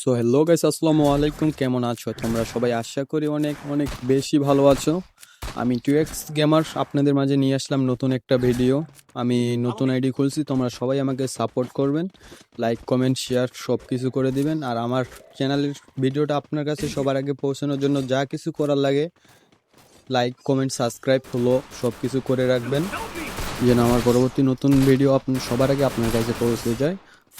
So hello guys আসসালামু আলাইকুম। কেমন আছো? তোমরা সবাই আশা করি অনেক অনেক বেশি ভালো আছো। আমি টু এক্স গেমার আপনাদের মাঝে নিয়ে আসলাম নতুন একটা ভিডিও আমি নতুন আইডি খুলছি, তোমরা সবাই আমাকে সাপোর্ট করবেন। লাইক কমেন্ট শেয়ার সব কিছু করে দিবেন। আর আমার চ্যানেলের ভিডিওটা আপনার কাছে সবার আগে পৌঁছানোর জন্য যা কিছু করার লাগে লাইক কমেন্ট সাবস্ক্রাইব হলো সব কিছু করে রাখবেন। যেন আমার পরবর্তী নতুন ভিডিও আপনার সবার আগে আপনার কাছে পৌঁছে যায়।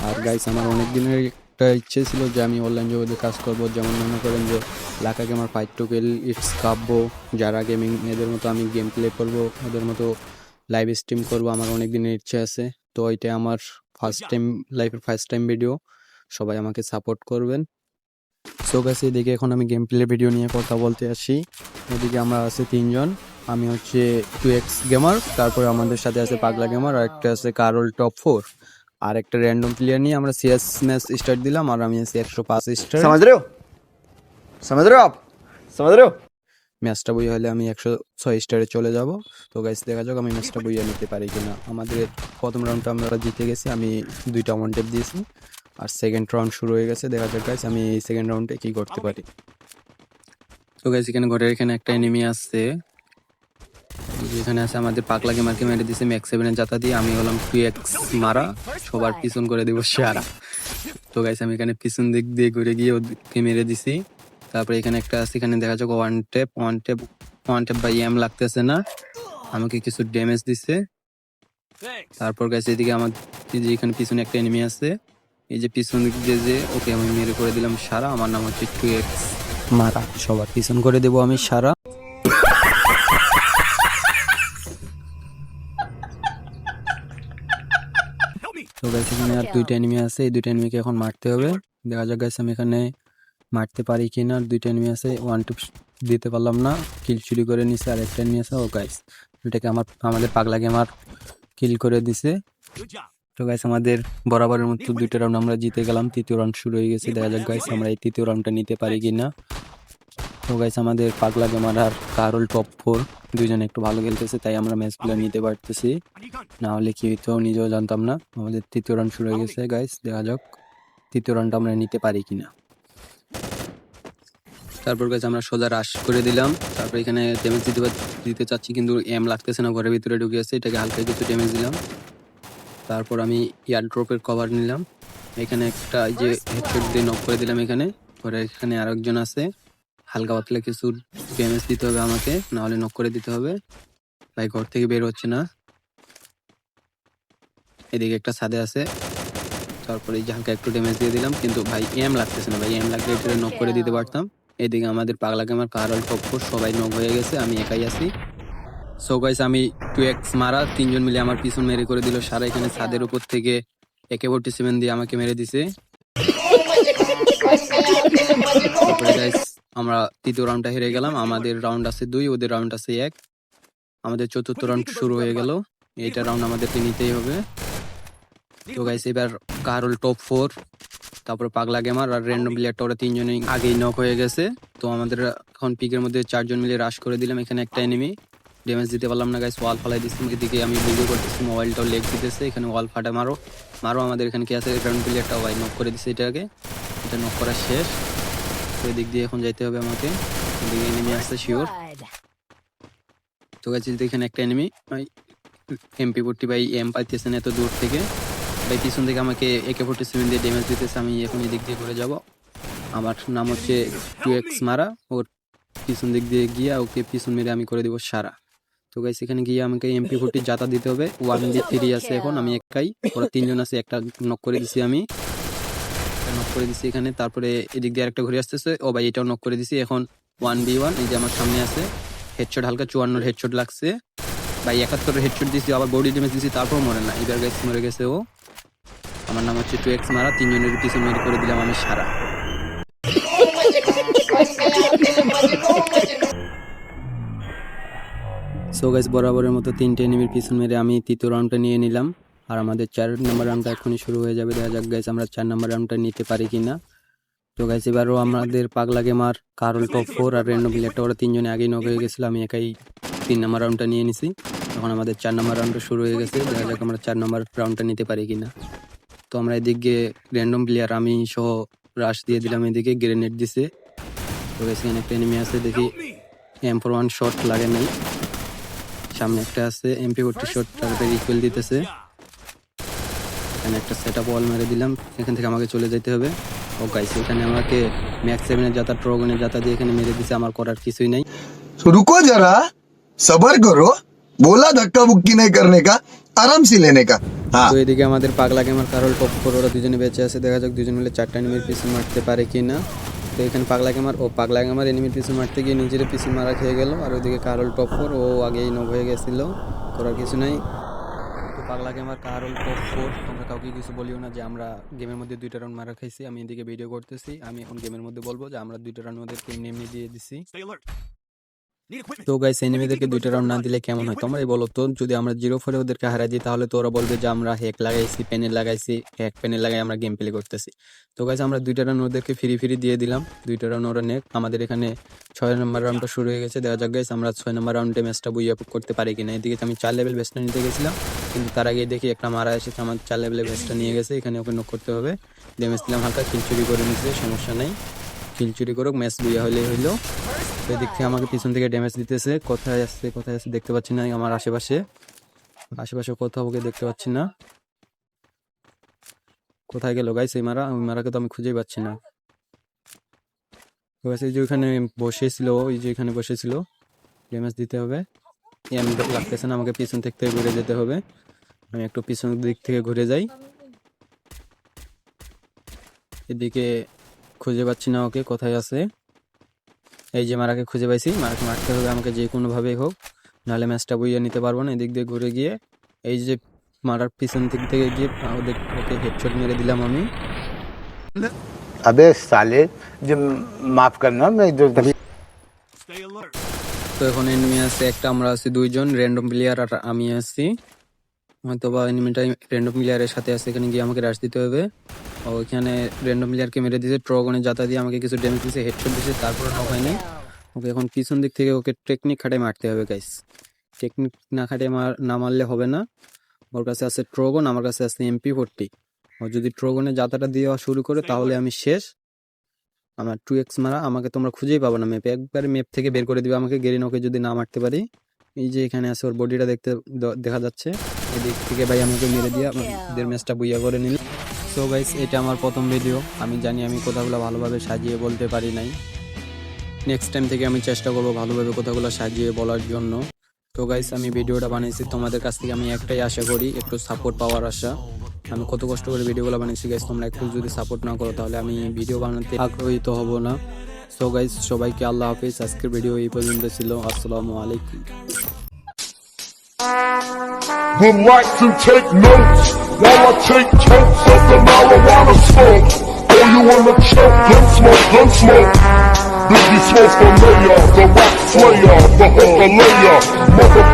আর গাইস আমার অনেক দিনের একটা ইচ্ছে ছিল যে আমি অনলাইন জগতে কাজ করব। যেমন মনে করেন যে লাকা gamer fight to kill it's Kabya যারা গেমিং এদের মতো আমি গেম প্লে করব ওদের মতো লাইভ স্ট্রিম করব, আমার অনেক দিনের ইচ্ছে আছে। তো এটা আমার ফার্স্ট টাইম লাইফের ফার্স্ট টাইম ভিডিও সবাই আমাকে সাপোর্ট করবেন। সো গাছ এদিকে এখন আমি গেম প্লে ভিডিও নিয়ে কথা বলতে আসি। এদিকে আমরা আছে তিনজন। আমি হচ্ছে টু এক্স গেমার তারপরে আমাদের সাথে আছে পাগলা গেমার আর একটা আছে কারোল টপ ফোর আর একটা র্যান্ডম প্লেয়ার নিয়ে আমরা সিএস ম্যাচ স্টার্ট দিলাম আর আমি আছি একশো পাঁচ স্টার समझ रहे हो समझ रहे हो आप समझ रहे हो ম্যাচটা বই হলে আমি একশো ছয় স্টারে চলে যাব তো গাইস দেখা যাক আমি ম্যাচটা বইয়া নিতে পারি কিনা আমাদের প্রথম রাউন্ডটা আমরা জিতে গেছি আমি দুইটা ওয়ান টেপ দিয়েছি আর সেকেন্ড রাউন্ড শুরু হয়ে গেছে দেখা যাক গাইস আমি এই সেকেন্ড রাউন্ডে কি করতে পারি তো গাইস এখানে ঘরের এখানে একটা এনিমি আসছে এখানে আছে আমাদের পাগলা গেমারকে মেরে দিছে ম্যাক্স সেভেনের জাতা দিয়ে। আমি হলাম টু এক্স মারা, সবার পিছন করে দেবো সারা তো গাইস আমি এখানে পিছন দিক দিয়ে ঘুরে গিয়ে ওকে মেরে দিছি। তারপরে এখানে একটা আছে, এখানে দেখা যাক one tap one tap one tap বা এম লাগতেছে না। আমাকে কিছু ড্যামেজ দিছে। তারপর গাইস এদিকে আমার যে এখানে পিছনে একটা এনিমি আছে। এই যে পিছন দিক দিয়ে যে ওকে আমি মেরে করে দিলাম সারা আমার নাম হচ্ছে টু এক্স মারা। সবার পিছন করে দেবো আমি সারা তো গাইস এখানে আর দুইটা এনিমি আছে এই দুইটা এনিমিকে এখন মারতে হবে। দেখা যাক গাইস আমি এখানে মারতে পারি কিনা। আর দুইটা এনিমি আছে ওয়ান টু দিতে পারলাম না কিল চুরি করে নিছে আর একটা এনিমি আছে। ও গাইস এটাকে আমার আমাদের পাগলা গেমার কিল করে দিছে। তো গাইস আমাদের বরাবরের মতো দুইটা রাউন্ড আমরা জিতে গেলাম। তৃতীয় রাউন্ড শুরু হয়ে গেছে। দেখা যাক গাইস আমরা এই তৃতীয় রাউন্ডটা নিতে পারি কিনা। তো গাইস আমাদের পাগলা গেমার আর কারোল টপ ফোর দুইজনে একটু ভালো খেলতেছে, তাই আমরা ম্যাচগুলো নিতে পারতেছি। না হলে কি হইতো, নিজেও জানতাম না। আমাদের তৃতীয় রান শুরু হয়ে গেছে গাইস দেখা যাক তৃতীয় রানটা আমরা নিতে পারি কিনা। তারপর গাইস আমরা সোজা রাশ করে দিলাম। তারপর এখানে ড্যামেজ দিতে দিতে চাচ্ছি, কিন্তু এম লাগতেছে না, ঘরের ভিতরে ঢুকে আছে, এটাকে হালকা কিছু ড্যামেজ দিলাম। তারপর আমি এয়ার ড্রপের কভার নিলাম। এখানে একটা যে হেডশট দিয়ে নক করে দিলাম এখানে। পরে এখানে আরেকজন আছে। হালকা পাতলা কিছু ড্যামেজ দিতে হবে আমাকে না হলে নক করে দিতে হবে। ভাই ঘর থেকে বের হচ্ছে না। এদিকে একটা ছাদে আছে। তারপরে হালকা একটু ড্যামেজ দিয়ে দিলাম, কিন্তু ভাই এম লাগতেছে না। ভাই এম লাগলে এটা নক করে দিতে পারতাম। এদিকে আমাদের পাগলা গেমার কারল টপ্পর সবাই নক হয়ে গেছে, আমি একাই আছি। সো গাইস আমি টু এক্স মারা, তিনজন মিলে আমার পিছন মেরে করে দিল। সারা এখানে ছাদের উপর থেকে একে ফোর্টি সেভেন দিয়ে আমাকে মেরে দিছে। আমরা তৃতীয় রাউন্ডটা হেরে গেলাম। আমাদের রাউন্ড আছে দুই, ওদের রাউন্ড আছে এক। আমাদের চতুর্থ রাউন্ড শুরু হয়ে গেল। এইটা রাউন্ড আমাদেরকে নিতেই হবে। তো গাইস এবার কারোল টপ ফোর তারপরে পাগলা গেমার আর র্যান্ডম প্লেয়ারটা ওরা তিনজনই আগেই নক হয়ে গেছে। তো আমাদের এখন পিকের মধ্যে চারজন মিলে রাশ করে দিলাম। এখানে একটা এনিমি ড্যামেজ দিতে পারলাম না গাইস ওয়াল ফালাই দিচ্ছি এদিকে আমি ভিডিও করতেছি মোবাইলটাও লেগ দিতেছে। এখানে ওয়াল ফাটা, মারো। মারো, আমাদের এখানে কি আছে? র্যান্ডম প্লেয়ারটাও ভাই নক করে দিচ্ছে এটাকে। এটা নক করা শেষ। তো এদিক দিয়ে এখন যাইতে হবে আমাকে। এদিকে এনিমি আসছে শিওর তো গাইস এখানে একটা enemy MP forty by M পাইতেছেন এত দূর থেকে। ভাই, পিছন থেকে আমাকে একে ফোর্টি সেভেন দিয়ে ড্যামেজ দিতেছে, আমি এখন এদিক দিয়ে করে যাব। আমার নাম হচ্ছে টু এক্স মারা। ওর পিছন দিক দিয়ে গিয়ে ওকে পিছন মেরে আমি করে দিব সারা। তো গাইস এখানে গিয়ে আমাকে এমপি ফোর্টি জাতা দিতে হবে। ওয়ান বি থ্রি আছে এখন, আমি একাই। ওরা তিনজন আছে, একটা নক করে দিছি আমি। নক করে দিছি এখানে। তারপরে এদিক দিয়ে আরেকটা ঘুরে আসতেছে। ও ভাই, এটাও নক করে দিছি। এখন ওয়ান বি ওয়ান এই যে আমার সামনে আছে। হেডশট হালকা চুয়ান্নর হেডশট লাগছে। ভাই, একাত্তরের হেডশট দিছি, আবার বডি ড্যামেজ দিছি তারপর মরে না। এবার গাইস মরে গেছে ও। আমার নাম হচ্ছে টু এক্স মারা, তিনজনের পিছনে মেরে করে দিলাম আমি সারা। সো গাইস বরাবরের মতো তিনটে এনিমির পিছন মেরে আমি তৃতীয় রাউন্ডটা নিয়ে নিলাম। আর আমাদের চার নম্বর রাউন্ডটা এখনই শুরু হয়ে যাবে। দেখা যাক গাইস আমরা চার নম্বর রাউন্ডটা নিতে পারি কি না তো গাইস এবারও আমাদের পাগলা গেমার কারল টপ ফোর আর রেন্ডো বিলেটটা ওরা তিনজনে আগেই নক হয়ে গেছিল, আমি একাই তিন নম্বর রাউন্ডটা নিয়ে নিছি। তখন আমাদের চার নম্বর রাউন্ডটা শুরু হয়ে গেছে, দেখা যাক আমরা চার নম্বর রাউন্ডটা নিতে পারি কি না তো, আমরা এদিকে র্যান্ডম প্লেয়ার আমি সহ রাশ দিয়ে দিলাম, এদিকে গ্রেনেড দিছে। তো এখানে একটা এনিমি আছে, দেখি এম ফোর ওয়ান শট লাগে নাই। সামনে একটা আছে এমপি ফোরটি শট তারপরে ইকুয়াল দিতেছে। এখানে একটা সেট আপ ওয়াল মেরে দিলাম। এখান থেকে আমাকে চলে যেতে হবে। oh, ও গাইস এখানে আমাকে ম্যাক্স সেভেনের যাতা ট্রগনের যাতা দিয়ে এখানে মেরে দিছে। আমার করার কিছুই নাই। রুকো যারা সবার করো। বলা ধাক্কা বুক্কি নেই করনে কা আরাম সি লেনে কা। হ্যাঁ। তো এদিকে আমাদের পাগলা গেমার কারল টপ করে ওরা দুজনে বেঁচে আছে। দেখা যাক দুজন মিলে চারটা এনিমির পিছু মারতে পারে কি না তো এখানে পাগলা গেমার ও পাগলা গেমার এনিমির পিছু মারতে গিয়ে নিজের পিছু মারা খেয়ে গেল। আর ওইদিকে কারল টপ ও আগেই নব হয়ে গেছিল। করার কিছু নাই। পাগলা গেমার কারল টপ ফোর তোমরা কাউকে কিছু বলিও না যে আমরা গেমের মধ্যে দুইটা রাউন্ড মারা খাইছি। আমি এদিকে ভিডিও করতেছি। আমি এখন গেমের মধ্যে বলব যে আমরা দুইটা রাউন্ড ওদের এমনি এমনি দিয়ে দিছি। তো গাইস এনিমিদেরকে দুইটা রাউন্ড না দিলে কেমন হয়? তোমরাই বলো তো যদি আমরা জিরো ফোরে ওদেরকে হারাই দিই তাহলে তো ওরা বলবে যে আমরা হ্যাক লাগাইছি প্যানেল লাগাইছি হ্যাক প্যানেল লাগাই আমরা গেম প্লে করতেছি। তো গাইস আমরা দুইটা রাউন্ড ওদেরকে ফ্রি ফ্রি দিয়ে দিলাম। দুইটা রাউন্ড ওরা নেক। আমাদের এখানে ছয় নম্বর রাউন্ডটা শুরু হয়ে গেছে। দেখা যাক গাইস আমরা ছয় নম্বর রাউন্ডে ম্যাচটা বুইয়া করতে পারি কিনা। এদিকে আমি চার লেভেল ভেস্টটা নিতে গেছিলাম কিন্তু তার আগে দেখি একটা মারা এসেছে। আমার চার লেভেলের ভেস্টটা নিয়ে গেছে। এখানে ওকে নক করতে হবে। ড্যামেজ দিলাম হালকা কিল চুরি করে নিচ্ছে সমস্যা নেই। কিল চুরি করুক ম্যাচ বুইয়া হলেই হইল। তো এদিক থেকে আমাকে পিছন থেকে ড্যামেজ দিতেছে। কোথায় আসছে কোথায় আসছে দেখতে পাচ্ছি না আমার আশেপাশে। আশেপাশে কোথাও ওকে দেখতে পাচ্ছি না। কোথায় গেল গাইস এই মারা, ওই মারাকে তো আমি খুঁজেই পাচ্ছি না। এই যে ওইখানে বসেছিল, ওই যে এখানে বসেছিল। ড্যামেজ দিতে হবে। এম লাগতেছে না, আমাকে পিছন থেকে ঘুরে যেতে হবে। আমি একটু পিছন দিক থেকে ঘুরে যাই। এদিকে খুঁজে পাচ্ছি না ওকে, কোথায় আছে। এই যে মারাকে খুঁজে পাইছি মারাকে মারতে হবে আমাকে যে কোনোভাবেই হোক নাহলে ম্যাচটা বইয়ে নিতে পারব না। এদিক দিয়ে ঘুরে গিয়ে এই যে মারার পিছন দিক থেকে গিয়ে ওদের ওকে হেডশট মেরে দিলাম আমি। সালে যে মাফ তো এখন এনমি আছে একটা আমরা আছি দুইজন র্যান্ডম প্লেয়ার আর আমি আছি। হয়তো বা এনিমিটা র্যান্ডম প্লেয়ারের সাথে আছে এখানে গিয়ে আমাকে রাশ দিতে হবে। ও ওইখানে র্যান্ডম প্লেয়ারকে মেরে দিয়েছে ট্রগনে যাতা দিয়ে আমাকে কিছু ড্যামেজ দিয়েছে হেডশট দিয়েছে তারপরে নক হয়নি। ওকে এখন পিছন দিক থেকে ওকে টেকনিক খাটাই মারতে হবে গাইস টেকনিক না খাটিয়ে মার না মারলে হবে না। ওর কাছে আছে ট্রগন আমার কাছে আছে এমপি ফোরটি ও যদি ট্রগনে যাতাটা দেওয়া শুরু করে তাহলে আমি শেষ। আমার টু এক্স মারা আমাকে তোমরা খুঁজেই পাবো না ম্যাপে একবারে ম্যাপ থেকে বের করে দিবে আমাকে গেরিনোকে যদি না মারতে পারি। এই যে এখানে আছে ওর বডিটা দেখতে দেখা যাচ্ছে। এদিক থেকে ভাই আমাকে মেরে দিয়ে আমাদের ম্যাচটা বুইয়া করে নিল। সো গাইস এটা আমার প্রথম ভিডিও আমি জানি আমি কথাগুলো ভালোভাবে সাজিয়ে বলতে পারি নাই। নেক্সট টাইম থেকে আমি চেষ্টা করব ভালোভাবে কথাগুলো সাজিয়ে বলার জন্য। তো গাইস আমি ভিডিওটা বানিয়েছি। তোমাদের কাছ থেকে আমি একটাই আশা করি একটু সাপোর্ট পাওয়ার আশা। আমি কত কষ্ট করে ভিডিওগুলো বানিয়েছি গাইস তোমরা একটু যদি সাপোর্ট না করো তাহলে আমি ভিডিও বানাতে আগ্রহী তো হব না। সো গাইস সবাইকে আল্লাহ হাফিজ আজকের ভিডিও এই পর্যন্ত ছিল আসসালামু আলাইকুম would like to take notes while I take totes of the marijuana smoke. Oh, you wanna choke? Gun smoke, gun smoke. Biggie smoke for mayor, the rap slayer, the hooker layer, mother.